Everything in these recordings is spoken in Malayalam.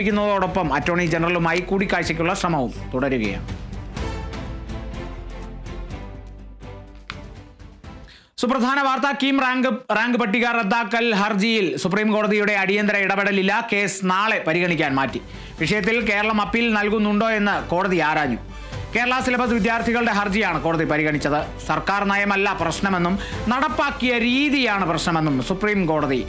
ിക്കുന്നതോടൊപ്പം അറ്റോർണി ജനറലുമായി കൂടിക്കാഴ്ചയ്ക്കുള്ള ശ്രമവും തുടരുകയാണ്. സുപ്രധാന വാർത്ത കീം റാങ്ക് റാങ്ക് പട്ടിക റദ്ദാക്കൽ ഹർജിയിൽ സുപ്രീം കോടതിയുടെ അടിയന്തര ഇടപെടലില്ല കേസ് നാളെ പരിഗണിക്കാൻ മാറ്റി. വിഷയത്തിൽ കേരളം അപ്പീൽ നൽകുന്നുണ്ടോ എന്ന് കോടതി ആരാഞ്ഞു. കേരള സിലബസ് വിദ്യാർത്ഥികളുടെ ഹർജിയാണ് കോടതി പരിഗണിച്ചത്. സർക്കാർ നയമല്ല പ്രശ്നമെന്നും നടപ്പാക്കിയ രീതിയാണ് പ്രശ്നമെന്നും സുപ്രീം കോടതി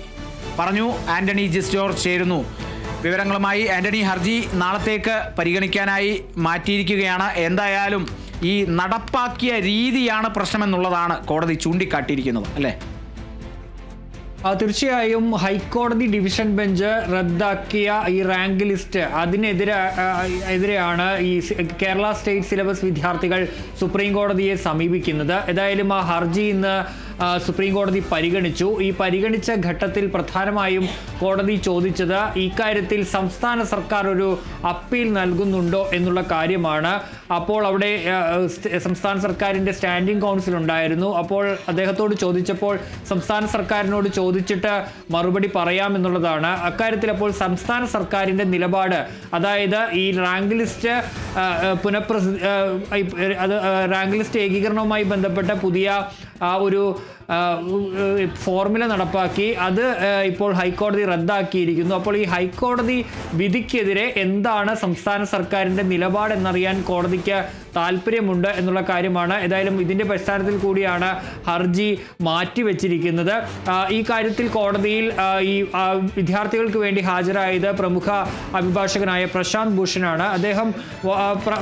പറഞ്ഞു. ആന്റണി ജിസ്റ്റോർ ചേരുന്നു. വിവരങ്ങളുമായി ആന്റണി ഹർജി നാളത്തേക്ക് പരിഗണിക്കാനായി മാറ്റിയിരിക്കുകയാണ്. എന്തായാലും ഈ നടപ്പാക്കിയ രീതിയാണ് പ്രശ്നമെന്നുള്ളതാണ് കോടതി ചൂണ്ടിക്കാട്ടിയിരിക്കുന്നത് അല്ലേ? തീർച്ചയായും ഹൈക്കോടതി ഡിവിഷൻ ബെഞ്ച് റദ്ദാക്കിയ ഈ റാങ്ക് ലിസ്റ്റ് അതിനെതിരെ എതിരെയാണ് ഈ കേരള സ്റ്റേറ്റ് സിലബസ് വിദ്യാർത്ഥികൾ സുപ്രീം കോടതിയെ സമീപിക്കുന്നത്. ഏതായാലും ആ ഹർജി ഇന്ന് സുപ്രീം കോടതി പരിഗണിച്ചു. ഈ പരിഗണിച്ച ഘട്ടത്തിൽ പ്രധാനമായും കോടതി ചോദിച്ചത് ഇക്കാര്യത്തിൽ സംസ്ഥാന സർക്കാർ ഒരു അപ്പീൽ നൽകുന്നുണ്ടോ എന്നുള്ള കാര്യമാണ്. അപ്പോൾ അവിടെ സംസ്ഥാന സർക്കാരിന്റെ സ്റ്റാൻഡിംഗ് കൗൺസിൽ ഉണ്ടായിരുന്നു. അപ്പോൾ അദ്ദേഹത്തോട് ചോദിച്ചപ്പോൾ സംസ്ഥാന സർക്കാരിനോട് ചോദിച്ചിട്ട് മറുപടി പറയാമെന്നുള്ളതാണ് അക്കാര്യത്തിൽ അപ്പോൾ സംസ്ഥാന സർക്കാരിന്റെ നിലപാട് അതായത് ഈ റാങ്ക് ലിസ്റ്റ് പുനഃപ്രസി അത് റാങ്ക് ലിസ്റ്റ് ഏകീകരണവുമായി ബന്ധപ്പെട്ട പുതിയ ഒരു ഫോർമുല നടപ്പാക്കി. അത് ഇപ്പോൾ ഹൈക്കോടതി റദ്ദാക്കിയിരിക്കുന്നു. അപ്പോൾ ഈ ഹൈക്കോടതി വിധിക്കെതിരെ എന്താണ് സംസ്ഥാന സർക്കാരിന്റെ നിലപാടെന്നറിയാൻ കോടതിക്ക് താല്പര്യമുണ്ട് എന്നുള്ള കാര്യമാണ്. ഏതായാലും ഇതിന്റെ പശ്ചാത്തലത്തിൽ കൂടിയാണ് ഹർജി മാറ്റിവെച്ചിരിക്കുന്നത്. ഈ കാര്യത്തിൽ കോടതിയിൽ ഈ വിദ്യാർത്ഥികൾക്ക് വേണ്ടി ഹാജരായത് പ്രമുഖ അഭിഭാഷകനായ പ്രശാന്ത് ഭൂഷണാണ്. അദ്ദേഹം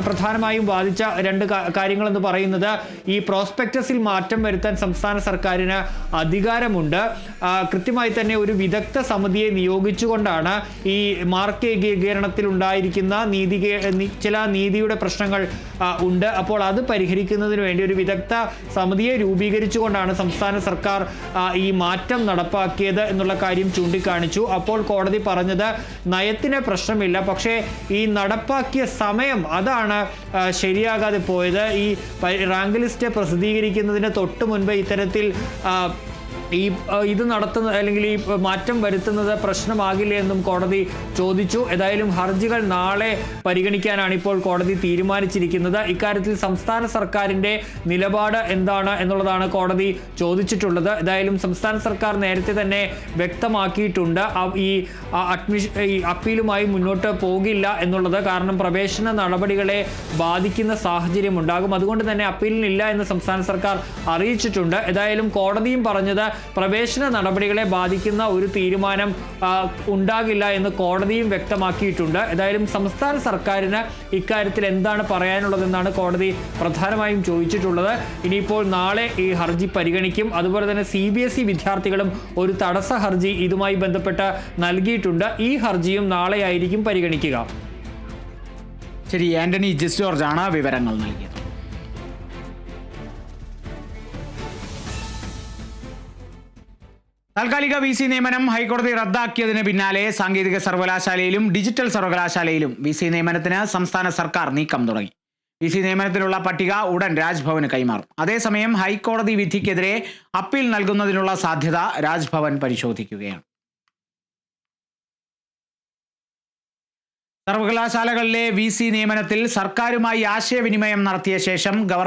പ്രധാനമായും വാദിച്ച രണ്ട് കാര്യങ്ങളെന്ന് പറയുന്നത് ഈ പ്രോസ്പെക്ടസിൽ മാറ്റം വരുത്താൻ സംസ്ഥാന സർക്കാരിന് അധികാരമുണ്ട്. കൃത്യമായി തന്നെ ഒരു വിദഗ്ധ സമിതിയെ നിയോഗിച്ചുകൊണ്ടാണ് ഈ മാർക്ക് ഏകീകരണത്തിൽ ഉണ്ടായിരിക്കുന്ന നീതി ചില നീതിയുടെ പ്രശ്നങ്ങൾ ഉണ്ട്. അപ്പോൾ അത് പരിഹരിക്കുന്നതിന് വേണ്ടി ഒരു വിദഗ്ധ സമിതിയെ രൂപീകരിച്ചുകൊണ്ടാണ് സംസ്ഥാന സർക്കാർ ഈ മാറ്റം നടപ്പാക്കിയത് എന്നുള്ള കാര്യം ചൂണ്ടിക്കാണിച്ചു. അപ്പോൾ കോടതി പറഞ്ഞത് നയത്തിന് പ്രശ്നമില്ല. പക്ഷേ ഈ നടപ്പാക്കിയ സമയം അതാണ് ശരിയാകാതെ പോയത്. ഈ റാങ്ക് ലിസ്റ്റ് പ്രസിദ്ധീകരിക്കുന്നതിന് തൊട്ട് മുൻപ് ഇത്തരത്തിൽ ആ, ഈ ഇത് നടത്തുന്ന അല്ലെങ്കിൽ ഈ മാറ്റം വരുത്തുന്നത് പ്രശ്നമാകില്ലേ എന്നും കോടതി ചോദിച്ചു. ഏതായാലും ഹർജികൾ നാളെ പരിഗണിക്കാനാണ് ഇപ്പോൾ കോടതി തീരുമാനിച്ചിരിക്കുന്നത്. ഇക്കാര്യത്തിൽ സംസ്ഥാന സർക്കാരിന്റെ നിലപാട് എന്താണ് എന്നുള്ളതാണ് കോടതി ചോദിച്ചിട്ടുള്ളത്. ഏതായാലും സംസ്ഥാന സർക്കാർ നേരത്തെ തന്നെ വ്യക്തമാക്കിയിട്ടുണ്ട്. ഈ അഡ്മിഷൻ ഈ അപ്പീലുമായി മുന്നോട്ട് പോകില്ല എന്നുള്ളത് കാരണം പ്രവേശന നടപടികളെ ബാധിക്കുന്ന സാഹചര്യം ഉണ്ടാകും അതുകൊണ്ട് തന്നെ അപ്പീലിനില്ല എന്ന് സംസ്ഥാന സർക്കാർ അറിയിച്ചിട്ടുണ്ട്. ഏതായാലും കോടതിയും പറഞ്ഞത് പ്രവേശന നടപടികളെ ബാധിക്കുന്ന ഒരു തീരുമാനം ഉണ്ടാകില്ല എന്ന് കോടതിയും വ്യക്തമാക്കിയിട്ടുണ്ട്. ഏതായാലും സംസ്ഥാന സർക്കാരിന് ഇക്കാര്യത്തിൽ എന്താണ് പറയാനുള്ളതെന്നാണ് കോടതി പ്രധാനമായും ചോദിച്ചിട്ടുള്ളത്. ഇനിയിപ്പോൾ നാളെ ഈ ഹർജി പരിഗണിക്കും. അതുപോലെ തന്നെ സി ബി എസ് ഇ വിദ്യാർത്ഥികളും ഒരു തടസ്സ ഹർജി ഇതുമായി ബന്ധപ്പെട്ട് നൽകിയിട്ടുണ്ട്. ഈ ഹർജിയും നാളെയായിരിക്കും പരിഗണിക്കുക. ശരി ആന്റണി ജിസ് ജോർജ് ആണ് വിവരങ്ങൾ നൽകിയത്. താൽക്കാലിക വി സി നിയമനം ഹൈക്കോടതി റദ്ദാക്കിയതിന് പിന്നാലെ സാങ്കേതിക സർവകലാശാലയിലും ഡിജിറ്റൽ സർവകലാശാലയിലും വി സി നിയമനത്തിന് സംസ്ഥാന സർക്കാർ നീക്കം തുടങ്ങി. വി സി നിയമനത്തിനുള്ള പട്ടിക ഉടൻ രാജ്ഭവന് കൈമാറും. അതേസമയം ഹൈക്കോടതി വിധിക്കെതിരെ അപ്പീൽ നൽകുന്നതിനുള്ള സാധ്യത രാജ്ഭവൻ പരിശോധിക്കുകയാണ്. സർവകലാശാലകളിലെ വി സി നിയമനത്തിൽ സർക്കാരുമായി ആശയവിനിമയം നടത്തിയ ശേഷം ഗവർണർ